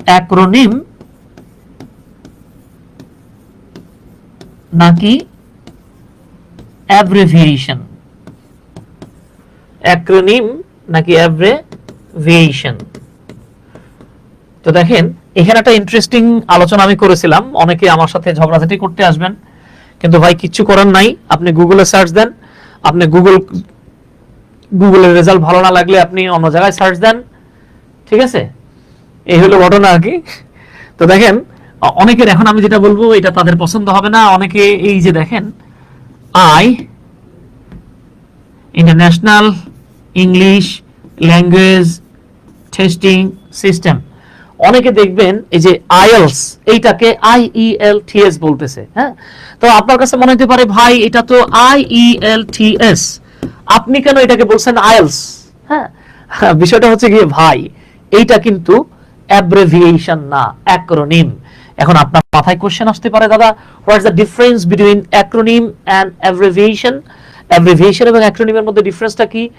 Acronym নাকি abbreviation? Acronym নাকি abbreviation? তো দেখেন, এখানে একটা ইন্টারেস্টিং আলোচনা আমি করেছিলাম। অনেকে আমার সাথে ঝগড়াঝাটি করতে আসবেন। কিন্তু ভাই, কিচ্ছু করার নাই। আপনি গুগলে সার্চ দেন। আপনি গুগল গুগলের রেজাল্ট ভালো না লাগলে আপনি অন্য জায়গায় সার্চ দেন। ঠিক আছে? এই হলো ঘটনা আর কি। তো দেখেন অনেকের এখন আমি যেটা বলব, এটা তাদের পছন্দ হবে না। অনেকে এই যে দেখেন, I international English language testing system অনেকে দেখবেন, এই যে আইএলস এইটাকে I E L T S বলতেছে হ্যাঁ? তো আপনার কাছে মনে হতে পারে, ভাই, এটা তো I E L T S আপনি কেন এটাকে বলছেন আইএলস হ্যাঁ? বিষয়টা হচ্ছে গিয়ে, ভাই, এইটা কিন্তু অ্যাব্রেভিয়েশন না অ্যাক্রোনিম এখন আপনার মাথায় কোশ্চেন আসতে পারে, দাদা what is the difference between acronym and abbreviation abbreviation এবং অ্যাক্রোনিমের মধ্যে ডিফারেন্সটা কি?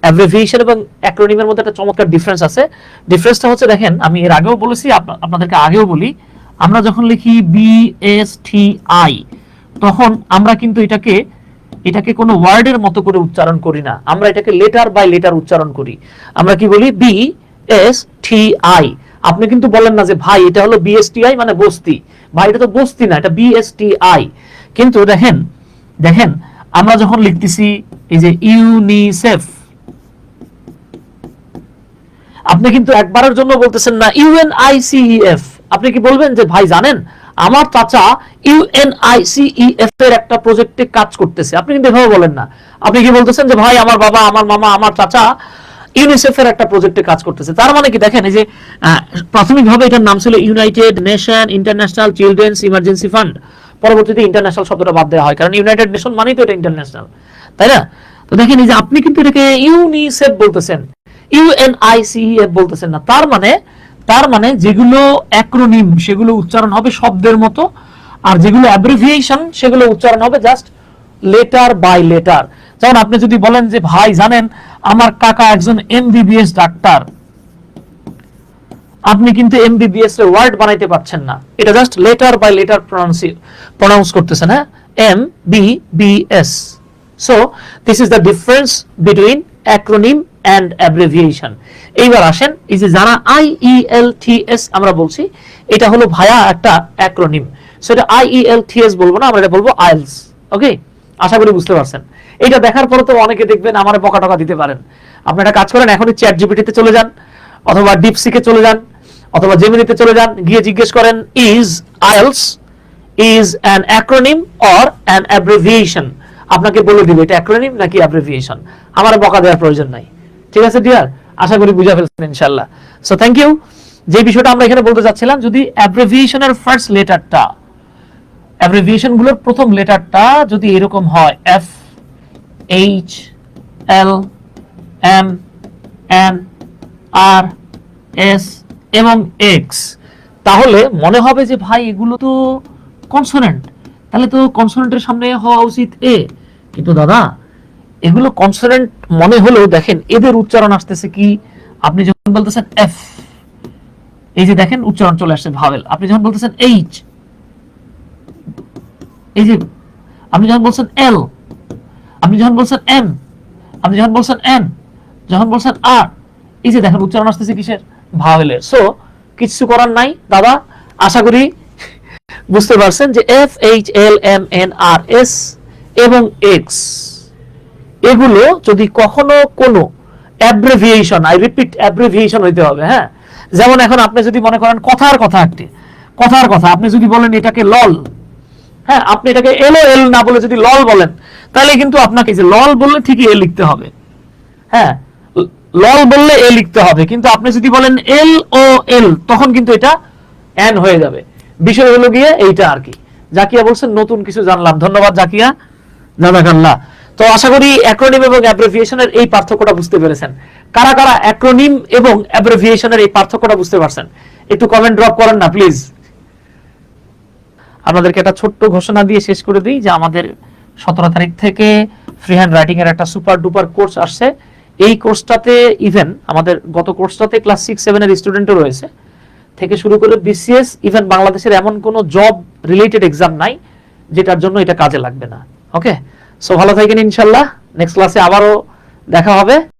অ্যাব্রিভিয়েশন এবং অ্যাক্রোনিমের মধ্যে একটা চমৎকার ডিফারেন্স আছে। ডিফারেন্সটা হচ্ছে, দেখেন, আমি এর আগেও বলেছি, আপনা- আপনাদেরকে আগেও বলি, আমরা যখন লিখি বি এস টি আই তখন আমরা কিন্তু এটাকে এটাকে কোনো ওয়ার্ডের মতো করে উচ্চারণ করি না। আমরা এটাকে লেটার বাই লেটার উচ্চারণ করি। আমরা কি বলি? বি এস টি আই আপনি কিন্তু বলেন না যে, ভাই, এটা হলো বিএসটিআই মানে বস্তি। ভাই, এটা তো বস্তি না, এটা বিএসটিআই কিন্তু দেখেন দেখেন, আমরা যখন লিখতেছি এই যে ইউনিসেফ, আপনি কিন্তু একবারের জন্য বলতেছেন না ইউএনআইসিএফ আপনি কি বলবেন যে, ভাই, জানেন, আমার চাচা ইউএনআইসিএফ এর একটা প্রজেক্টে কাজ করতেছে। আপনি কিন্তু এভাবে বলেন না। আপনি কি বলতেছেন যে, ভাই, আমার বাবা, আমার মামা, আমার চাচা ইউনিসেফ এর একটা প্রজেক্টে কাজ করতেছে। তার মানে কি দেখেন, এই যে প্রাথমিকভাবে এটার নাম ছিল united nation international children's emergency fund পরবর্তীতে ইন্টারন্যাশনাল শব্দটা বাদ দেওয়া হয়, কারণ ইউনাইটেড নেশন মানেই তো এটা ইন্টারন্যাশনাল তাই না? তো দেখেন, এই যে আপনি কিন্তু এটাকে ইউনিসেফ বলতেছেন ইউএনআইসিএফ বলতেছেন না। তার মানে তার মানে যেগুলো অ্যাক্রোনিম সেগুলো উচ্চারণ হবে শব্দের মতো, আর যেগুলো অ্যাব্রিভিয়েশন সেগুলো উচ্চারণ হবে জাস্ট লেটার বাই লেটার যেমন আপনি যদি বলেন যে, ভাই, জানেন আমার কাকা একজন এমবিবিএস ডাক্তার। আপনি কিন্তু এমবিবিএস এর ওয়ার্ড বানাইতে পারছেন না। এটা just letter by letter pronounce করতেছেন হ্যাঁ? M B B S so this is the difference between acronym and abbreviation এইবার আসেন, এই যে যারা টি এস আমরা বলছি, এটা হলো ভায়া একটা অ্যাক্রোনিম সো এটা I E L T S বলব না, আমরা এটা বলব আইলস ওকে আশা করি বুঝতে পারছেন। এটা দেখার পরে তো অনেকে দেখবেন আমার বকা টকা দিতে পারেন। আপনি একটা কাজ করেন, এখনই চ্যাট জিপিটিতে চলে যান, অথবা ডিপসিকে চলে যান, অথবা জেমিনিতে চলে যান, গিয়ে জিজ্ঞেস করেন is IELTS is an acronym or an abbreviation আপনাকে বলে দিবে, এটা অ্যাক্রোনিম নাকি অ্যাব্রিভিয়েশন আমার বকা দেওয়ার প্রয়োজন নাই। ঠিক আছে ডিয়ার আশা করি বুঝা ফেলছেন ইনশাল্লাহ সো থ্যাংক ইউ যে বিষয়টা আমরা এখানে বলতে চাচ্ছিলাম যদি অ্যাব্রিভিয়েশনের ফার্স্ট লেটারটা অ্যাব্রিভিয়েশনগুলোর প্রথম লেটারটা যদি এরকম হয় F H L M N R S এবং এক্স তাহলে মনে হবে যে ভাই এগুলো তো কনসোনেন্ট তাহলে তো কনসোনেন্টের সামনে হওয়া উচিত এ কিন্তু দাদা, এগুলো কনসোনেন্ট মনে হলেও দেখেন, এদের উচ্চারণ আসতেছে কি? আপনি যখন বলতেছেন এফ এই যে দেখেন, উচ্চারণ চলে আসছে ভাবেল আপনি যখন বলতেছেন এইচ এই যে, আপনি যখন বলছেন এল আপনি যখন বলছেন এম আপনি যখন বলছেন এন যখন বলছেন আর এই যে দেখেন উচ্চারণ আসতেছে কিসের? ভাওয়েলের। সো কিছু করার নাই, দাদা, আশা করি বুঝতে পারছেন যে F H L M N R S এবং এক্স এগুলো যদি কখনো কোনো অ্যাব্রিভিয়েশন আই রিপিট অ্যাব্রিভিয়েশন হইতে হবে হ্যাঁ? যেমন এখন আপনি যদি মনে করেন কথার কথা একটি, কথার কথা, আপনি যদি বলেন এটাকে লল হ্যাঁ আপনি এটাকে এল এল না বলে যদি লল বলেন, তাহলে কিন্তু আপনাকে যে লল বললে ঠিকই এ লিখতে হবে। হ্যাঁ লল বললে এ লিখতে হবে, কিন্তু আপনি যদি বলেন এল ও এল, তখন কিন্তু এটা এন হয়ে যাবে। বিষয় হলো গিয়ে এইটা আর কি। জাকিয়া বলছেন, নতুন কিছু জানলাম। ধন্যবাদ জাকিয়া। জাজাকাল্লাহ তো আশা করি অ্যাক্রোনিম এবং অ্যাব্রিভিয়েশনের এই পার্থক্যটা বুঝতে পেরেছেন। কারা কারা অ্যাক্রোনিম এবং অ্যাব্রিভিয়েশনের এই পার্থক্যটা বুঝতে পারছেন? একটু কমেন্ট ড্রপ করেন না প্লিজ আপনাদেরকে একটা ছোট্ট ঘোষণা দিয়ে শেষ করে দিই যে আমাদের সতেরো তারিখ থেকে ফ্রি হ্যান্ড রাইটিং এর একটা সুপার ডুপার কোর্স আসছে। এই কোর্সটাতে ইভেন আমাদের গত কোর্সটাতে ক্লাস সিক্স সেভেনের স্টুডেন্টও রয়েছে। থেকে শুরু করে বিসিএস ইভেন বাংলাদেশের এমন কোনো জব রিলেটেড এক্সাম নাই, যেটার জন্য এটা কাজে লাগবে না। ওকে সো ভালো থাকেন ইনশাল্লাহ। নেক্সট ক্লাসে আবারও দেখা হবে।